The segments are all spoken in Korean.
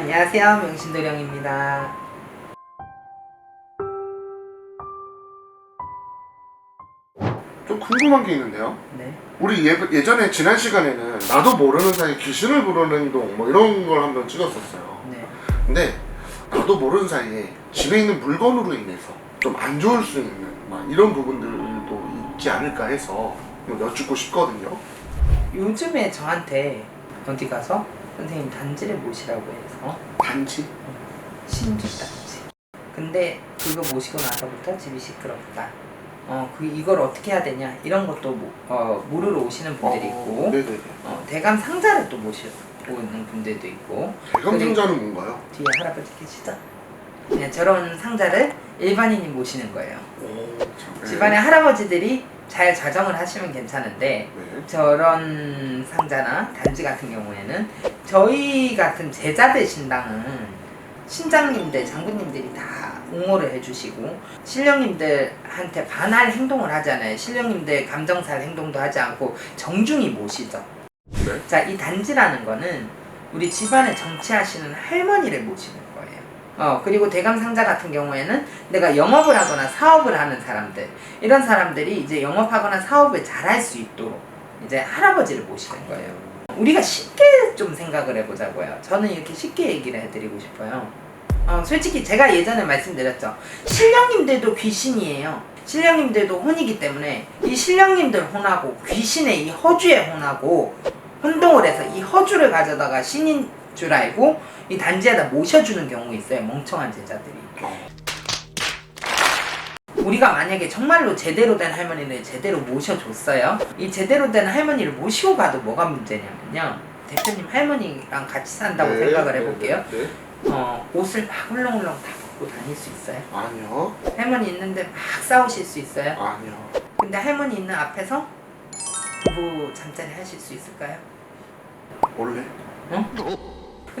안녕하세요 명신도령입니다 좀 궁금한 게 있는데요. 네. 우리 예, 예전에 지난 시간에는 나도 모르는 사이 귀신을 부르는 행동 뭐 이런 걸 한번 찍었었어요. 네. 근데 나도 모르는 사이에 집에 있는 물건으로 인해서 좀 안 좋을 수 있는 막 이런 부분들도 있지 않을까 해서 좀 여쭙고 싶거든요. 요즘에 저한테 어디 가서 선생님 단지를 모시라고 해서 단지? 신주 단지 근데 그거 모시고 나서부터 집이 시끄럽다 어, 그 이걸 어떻게 해야 되냐 이런 것도 모- 어, 물으러 오시는 분들이 있고 네네네. 어, 대감 상자를 또 모시고 오는 분들도 있고 대감상자는 뭔가요? 뒤에 할아버지 계시죠? 네, 저런 상자를 일반인이 모시는 거예요. 오, 참. 네. 집안의 할아버지들이 잘 자정을 하시면 괜찮은데 네. 저런 상자나 단지 같은 경우에는 저희 같은 제자들 신당은 신장님들, 장군님들이 다 옹호를 해주시고 신령님들한테 반할 행동을 하잖아요. 신령님들 감정살 행동도 하지 않고 정중히 모시죠. 네. 자, 이 단지라는 거는 우리 집안에 정치하시는 할머니를 모시는 거예요. 어, 그리고 대감 상자 같은 경우에는 내가 영업을 하거나 사업을 하는 사람들, 이런 사람들이 이제 영업하거나 사업을 잘할 수 있도록 이제 할아버지를 모시는 거예요. 우리가 쉽게 좀 생각을 해보자고요. 저는 이렇게 쉽게 얘기를 해드리고 싶어요. 어, 솔직히 제가 예전에 말씀드렸죠. 신령님들도 귀신이에요. 신령님들도 혼이기 때문에 이 신령님들 혼하고 귀신의 이 허주의 혼하고 혼동을 해서 이 허주를 가져다가 신인 줄 알고 이 단지에다 모셔주는 경우 있어요. 멍청한 제자들이. 어, 우리가 만약에 정말로 제대로 된 할머니를 제대로 모셔줬어요. 이 제대로 된 할머니를 모시고 가도 뭐가 문제냐면요. 대표님 할머니랑 같이 산다고 네, 생각을 네, 해볼게요. 네, 네. 어, 옷을 막 훌렁훌렁 다 벗고 다닐 수 있어요. 아니요. 할머니 있는데 막 싸우실 수 있어요. 아니요. 근데 할머니 있는 앞에서 부부 잠자리 하실 수 있을까요? 원래?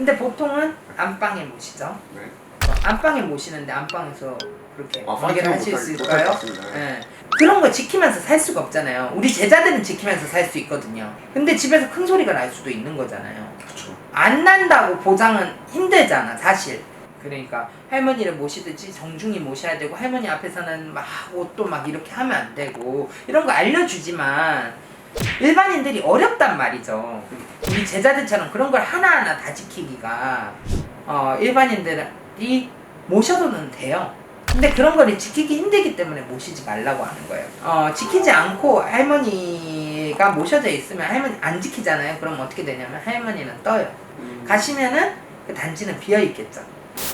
근데 보통은 안방에 모시죠. 네. 어, 안방에 모시는데 안방에서 그렇게 아, 관계를 하실 수 있을까요? 것 같습니다. 예. 그런 거 지키면서 살 수가 없잖아요. 우리 제자들은 지키면서 살 수 있거든요. 근데 집에서 큰 소리가 날 수도 있는 거잖아요. 그렇죠. 안 난다고 보장은 힘들잖아, 사실. 그러니까 할머니를 모시듯이 정중히 모셔야 되고 할머니 앞에서는 막 옷도 막 이렇게 하면 안 되고 이런 거 알려주지만 일반인들이 어렵단 말이죠. 우리 제자들처럼 그런 걸 하나하나 다 지키기가 어, 일반인들이 모셔도는 돼요. 근데 그런 거를 지키기 힘들기 때문에 모시지 말라고 하는 거예요. 어, 지키지 않고 할머니가 모셔져 있으면 할머니 안 지키잖아요. 그럼 어떻게 되냐면 할머니는 떠요. 음, 가시면은 그 단지는 비어 있겠죠.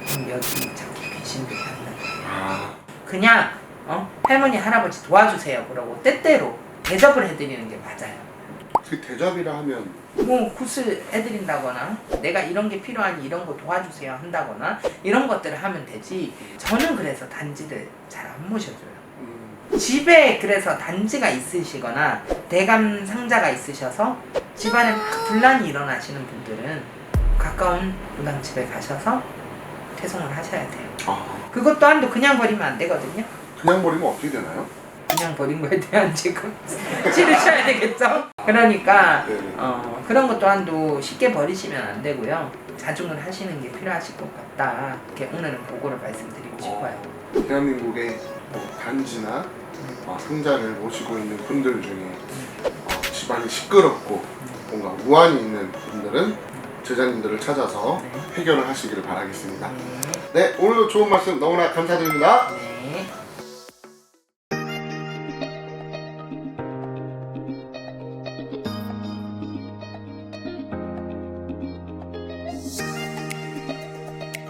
그럼 여기 자꾸 귀신들이 만나요. 아, 그냥 어? 할머니 할아버지 도와주세요. 그러고 때때로 대접을 해드리는 게 맞아요. 그 대접이라 하면 뭐 굿을 해드린다거나 내가 이런 게 필요하니 이런 거 도와주세요 한다거나 이런 것들을 하면 되지. 저는 그래서 단지를 잘 안 모셔줘요. 음, 집에 그래서 단지가 있으시거나 대감 상자가 있으셔서 집안에 막 분란이 일어나시는 분들은 가까운 무당집에 가셔서 퇴송을 하셔야 돼요. 아, 그것 또한도 그냥 버리면 안 되거든요. 그냥 버리면 어떻게 되나요? 그냥 버린 거에 대한 지금 치르셔야 되겠죠. 그러니까 네네. 어, 그런 것 또한도 쉽게 버리시면 안 되고요. 자중을 하시는 게 필요하실 것 같다. 이렇게 오늘은 보고를 말씀드리고 싶어요. 대한민국의 뭐 단지나 어, 상자를 모시고 있는 분들 중에 어, 집안이 시끄럽고 뭔가 우환이 있는 분들은 제자님들을 찾아서 네. 해결을 하시기를 바라겠습니다. 네. 네, 오늘도 좋은 말씀 너무나 감사드립니다. 네.